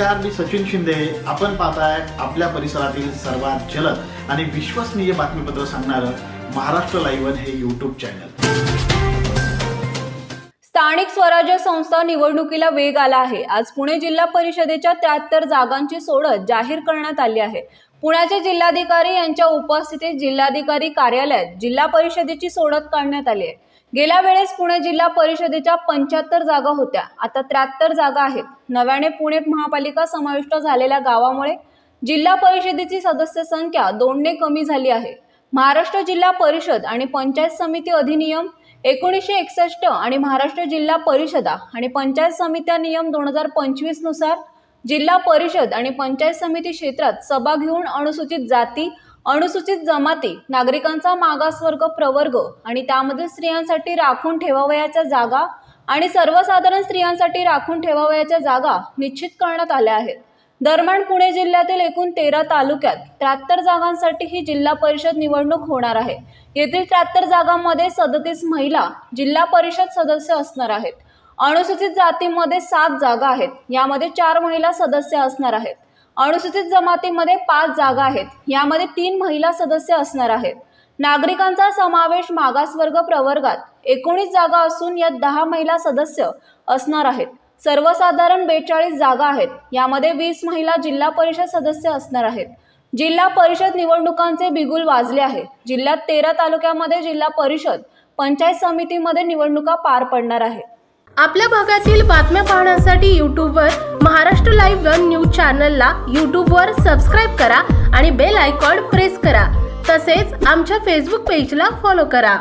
नमस्कार मी सचिन शिंदे. आपण पाहताय आपल्या परिसरातील सर्वात जलद आणि विश्वसनीय बातमीपत्र सांगणारं महाराष्ट्र लाईव्ह हे युट्यूब चॅनल स्थानिक स्वराज्य संस्था निवडणुकीला वेग आला आहे. आज पुणे जिल्हा परिषदेच्या त्र्याहत्तर जागांची सोडत जाहीर करण्यात आली आहे. पुण्याचे जिल्हाधिकारी यांच्या उपस्थितीत जिल्हाधिकारी कार्यालयात जिल्हा परिषदेची सोडत काढण्यात आली आहे. गेल्या वेळेस पुणे जिल्हा परिषदेच्या पंच्याहत्तर जागा होत्या. आता त्र्याहत्तर जागा आहेत. नव्याने पुणे महापालिका समाविष्ट झालेल्या गावामुळे जिल्हा परिषदेची सदस्य संख्या दोनने कमी झाली आहे. महाराष्ट्र जिल्हा परिषद आणि पंचायत समिती अधिनियम एकोणीसशे एकसष्ट आणि महाराष्ट्र जिल्हा परिषदा आणि पंचायत समित्या नियम दोन हजार पंचवीसनुसार जिल्हा परिषद आणि पंचायत समिती क्षेत्रात सभा घेऊन अनुसूचित जाती अनुसूचित जमाती नागरिकांचा मागासवर्ग प्रवर्ग आणि त्यामध्ये स्त्रियांसाठी राखून ठेवावयाच्या जागा आणि सर्वसाधारण स्त्रियांसाठी राखून ठेवावयाच्या जागा निश्चित करण्यात आल्या आहेत. दरम्यान पुणे जिल्ह्यातील एकूण तेरा तालुक्यात त्र्याहत्तर जागांसाठी ही जिल्हा परिषद निवडणूक होणार आहे. येथील त्र्याहत्तर जागांमध्ये सदतीस महिला जिल्हा परिषद सदस्य असणार आहेत. अनुसूचित जातीमध्ये सात जागा आहेत. यामध्ये चार महिला सदस्य असणार आहेत. अनुसूचित जमातीमध्ये पाच जागा आहेत. यामध्ये तीन महिला सदस्य असणार आहेत. नागरिकांचा समावेश मागासवर्ग प्रवर्गात एकोणीस जागा असून यात दहा महिला सदस्य असणार आहेत. सर्वसाधारण बेचाळीस जागा आहेत. यामध्ये वीस महिला जिल्हा परिषद सदस्य असणार आहेत. जिल्हा परिषद निवडणुकांचे बिगुल वाजले आहे. जिल्ह्यात तेरा तालुक्यामध्ये जिल्हा परिषद पंचायत समितीमध्ये निवडणुका पार पडणार आहेत आपल्या भागातील बातम्या पाहण्यासाठी यूट्यूबवर महाराष्ट्र लाईव्ह वन न्यूज चॅनलला यूट्यूबवर सबस्क्राईब करा आणि बेल आयकॉन प्रेस करा. तसेच आमच्या फेसबुक पेजला फॉलो करा.